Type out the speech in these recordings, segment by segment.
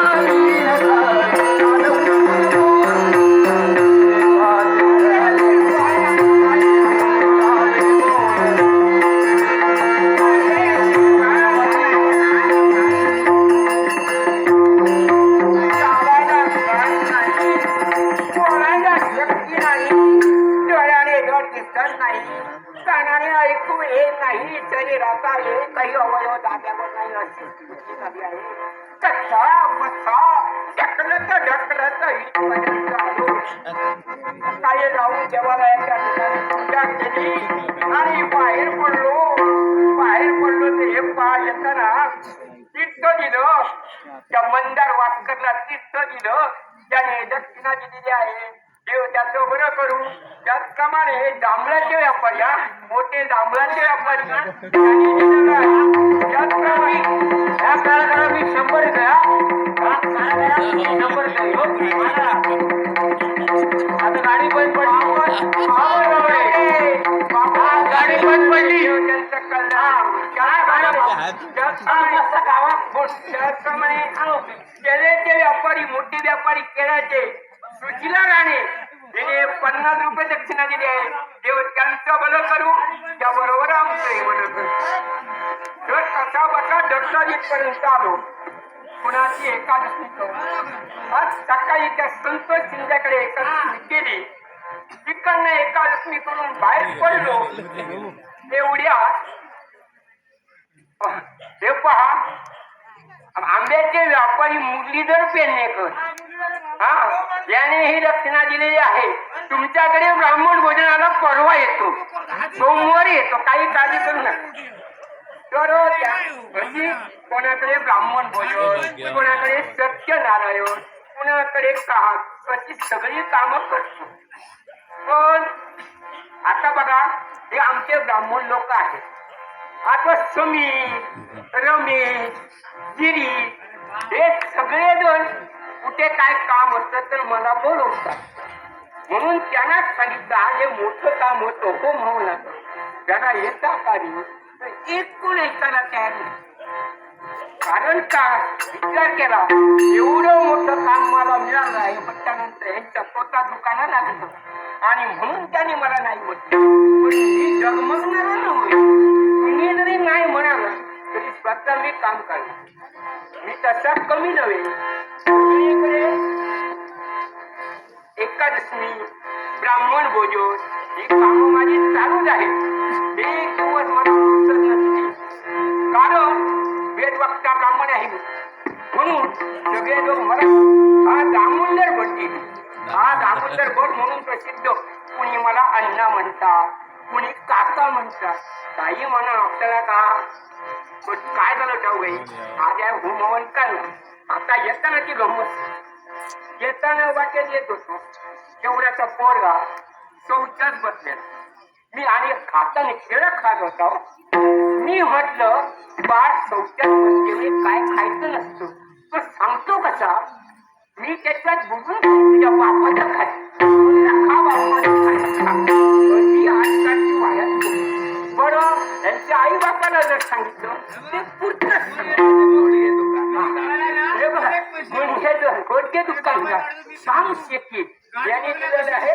Bye. दाब्यावर झाली आहे ढकलत ढकलत इथपर्यंत आलो जाऊन देवालयाच्या ठिकाणी पूजा केली आणि बाहेर पडलो बाहेर पडलो ते हे येताना तीर्थ दिलं त्या मंदार वास्करला तीर्थ दिलं त्याने दक्षिणा दिलेली आहे. देव त्याचं बरं करू त्याचप्रमाणे जांभळाचे व्यापारी मोठे जांभळाचे व्यापारी त्याचप्रमाणे शंभर. आता गाडी बंद पडली गाडी बंद पडली. व्यापारी मोठे व्यापारी सुशीला राणे तिने पन्नास रुपये दक्षिणा दिली आहे डॉक्टरीपर्यंत आलो. कुणाची एकादशी आज सकाळी त्या संत शिंद्याकडे एकादशी केली तिकडनं एकादशी करून बाहेर पडलो. एवढ्या हे पहा. आंब्याचे व्यापारी मुरलीधर पेरणेकर हा याने ही? दक्षिणा दिलेली आहे. तुमच्याकडे ब्राह्मण भोजनाला परवा येतो. सोमवारी येतो. काही काळजी करू नका. तर त्या- म्हणजे कोणाकडे ब्राह्मण भोजन कोणाकडे सत्यनारायण कोणाकडे का अशी सगळी कामं करतो. पण आता बघा हे आमचे ब्राह्मण लोक आहेत. आता समीर रमेश गिरी हे सगळे जण कुठे काय काम असतं तर मला बोलवतात. म्हणून त्यांना सांगितलं हे मोठं काम होतं. हो म्हणून त्याला येता कारी तर एक कोण ऐकायला तयार नाही कारण काय विचार केला. एवढं मोठं काम मला मिळालं आहे म्हटल्यानंतर यांच्या स्वतः दुकाना लागत आणि म्हणून त्याने मला नाही म्हटलं. पण मी जगमगणार नव्हे तुम्ही जरी नाही म्हणाल तरी स्वतः मी काम करणार. मी तसा कमी नव्हे. सगळीकडे एकादशी ब्राह्मण भोजन ही कामं माझी चालूच आहेत. एक दिवस मला फुरसत नसते कारण वेदवक्ता ब्राह्मण आहे. मी. म्हणून सगळे लोक मला हा दामोदर भट हा दामोदर भट म्हणून प्रसिद्ध. कुणी मला अण्णा म्हणतात कुणी काका म्हणतात. काही म्हणा आपल्याला का? पण काय झालं ठाऊ आहे आज आहे हुमवन काय आता येताना ती गमत. येताना वाटेत येत होतो. तेवढ्याचा पोरगा चौथ्याच बसलेला. मी आणि खाताने खेळ खात होता. मी म्हटलं बाळ शौचात म्हणजे काय खायचं नसतं. तो सांगतो कसा मी त्याच्यात बुजून तुझ्या बापाचं खाय खा आजकालची बरं त्यांच्या आई बापाला जर सांगितलं ते पुरतच हे बघा, याने आहे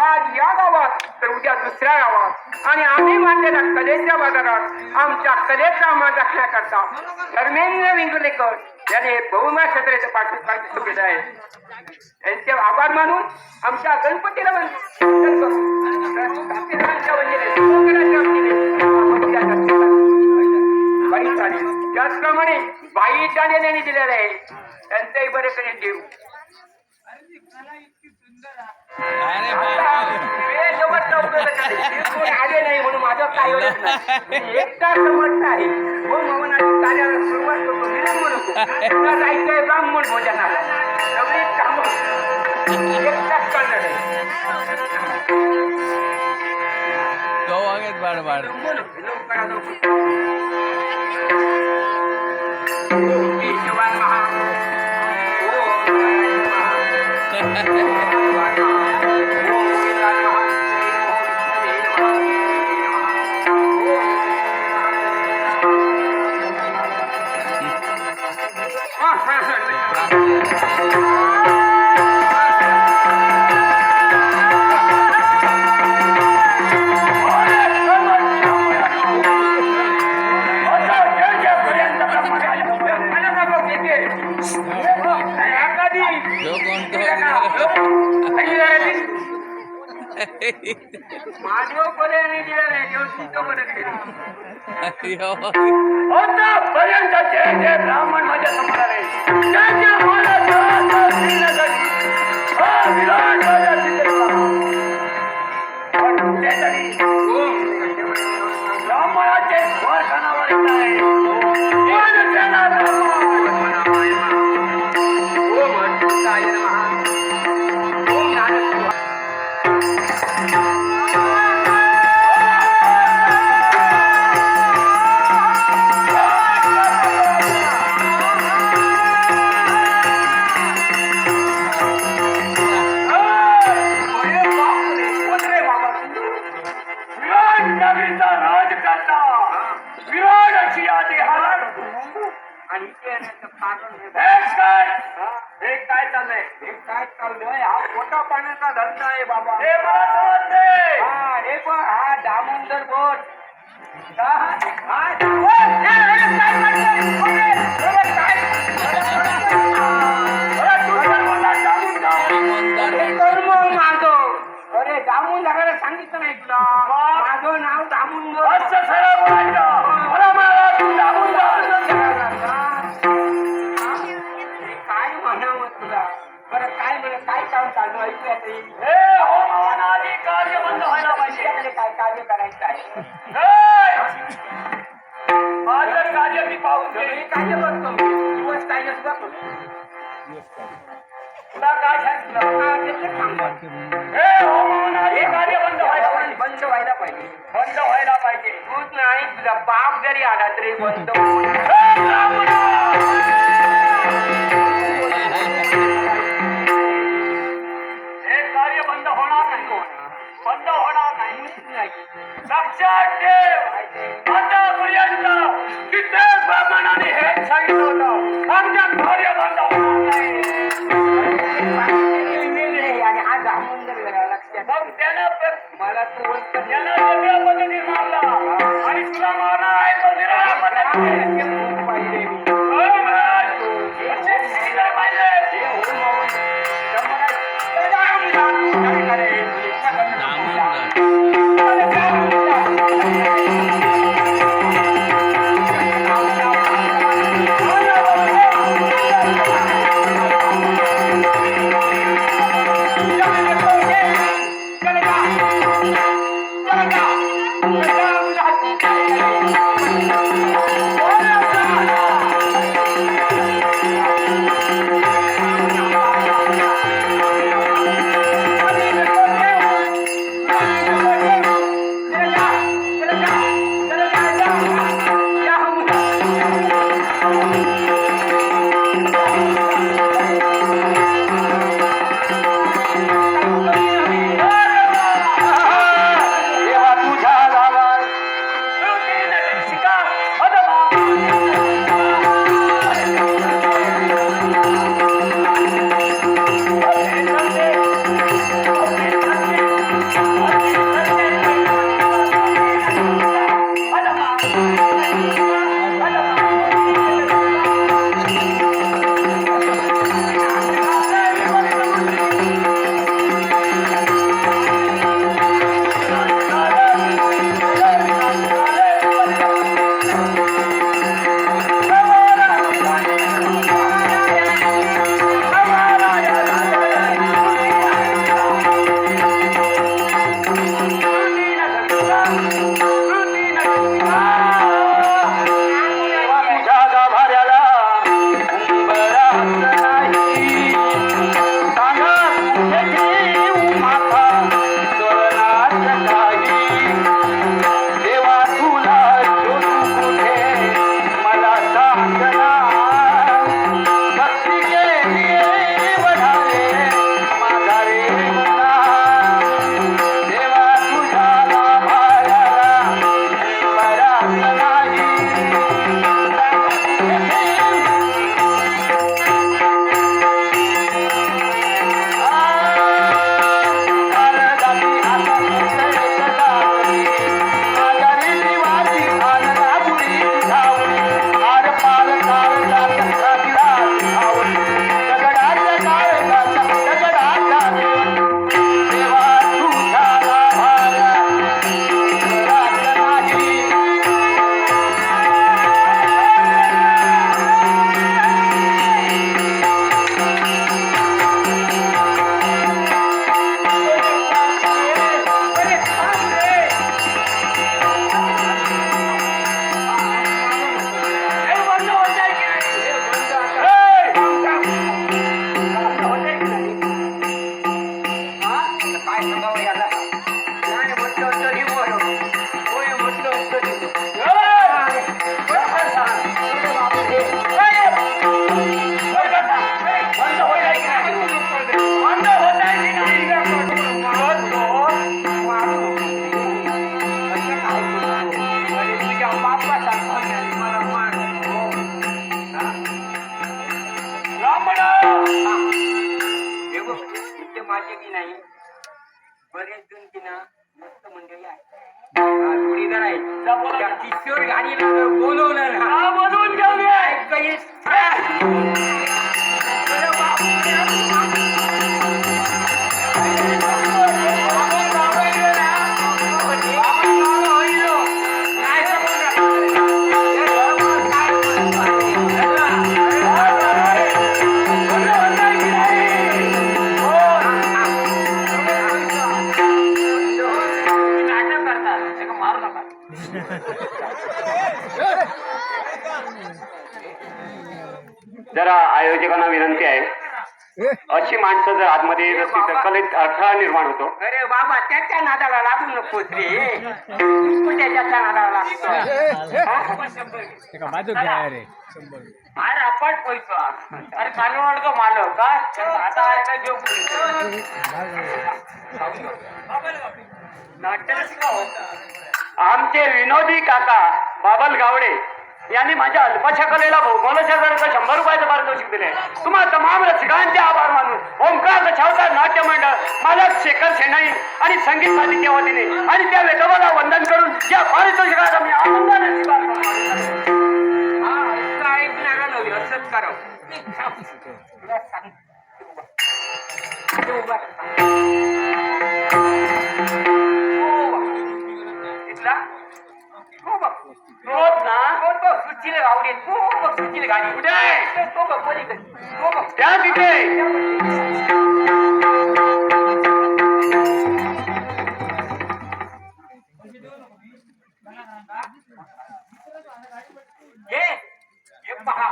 आज या गावात तर उद्या दुसऱ्या गावात. आणि आम्ही मांडलेल्या कलेच्या बाजारात आमच्या कलेचा मान राखण्याकरता धर्मेंद्र विंगुलेकर याने बहुमा क्षेत्राचे पाठिंबा केलं आहे. यांचे आभार मानून आमच्या गणपतीला त्याचप्रमाणे बाई चालेल यांनी आहे त्यांचेही बरे जीव आले नाही म्हणून माझ्या ताईवर एकटा समर्थ आहे. हो मामा ताल्यावर सुरुवात करतो विलंब नको जायचंय ब्राह्मण भोजनाला. सगळी काम. एकटाच करणार आहे. गौ आहेत बाड बाड विलंब करा ಮಾಧವ ಕೊಲೆ ಏನಿದ್ದೀರಾ ದೇವಸ್ಥಿತ ಕೊಲೆ हो. आतापर्यंत जे जे ब्राह्मण माझ्यासमोर आले त्यांच्या हे मला समजते हा हे पण हा दामोदर बोट हा हा काय काम चालू ऐकूया हो, कार्य बंद व्हायला पाहिजे. त्याकडे काय कार्य करायचं आहे? माझं कार्य मी पाहून घे. कार्य करतो काय हो, बंद व्हायला पाहिजे. बंद व्हायला पाहिजे. बंद व्हायला तुझा बाप जरी आला तरी बंद बरेच जण की ना मस्त मंडळी आहे त्या ना. किशोर गाडीला बोलवलं ना. बोलवून घेऊया काही जरा आयोजकांना विनंती आहे. अशी माणसं जर आतमध्ये येत असली तर कलेत अडथळा निर्माण होतो. अरे बाबा त्याच्या नादाला लागू नकोस रे. तू त्याच्या नादाला लागतो अरे पैसा. अरे कानवड का मालक का आता आमचे विनोदी काका बाबल गावडे. यांनी माझ्या अल्पशा कलेला भौगोलच्या गणक शंभर रुपयाचं पारितोषिक दिले. तुम्हा तमाम रसिकांचे आभार मानून ओंकार दशावतार नाट्य मंडळ मालक शेखर सेनाई आणि संगीत साहित्य वतीने. आणि त्या वेदवाला वंदन करून या पारितोषिकाचा मी आनंदाने. हा करावं गावडे. तो बघ, सुचीला गाडी. कुठे आहे? तो बघ, पलीकडे. तो बघ. त्या तिथे हे हे पहा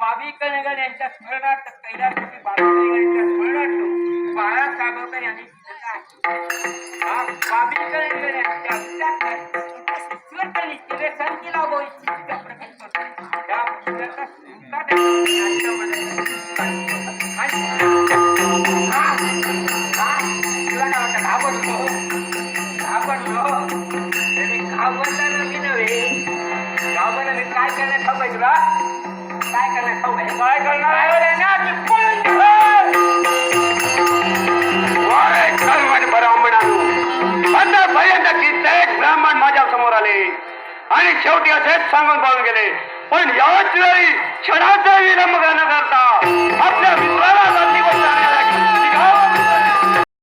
बाबी कनगन यांच्या स्मरणार्थ कैलासपती बाबी कनगन यांच्या स्मरणार्थ बाळा सागरकर यांनी. हा, बाबी कनगन ब्राह्मण माझ्यासमोर आले. आणि शेवटी असेच सांगून पाहून गेले. पण याच वेळी क्षणाचा विलंब न करता आपल्या मित्राला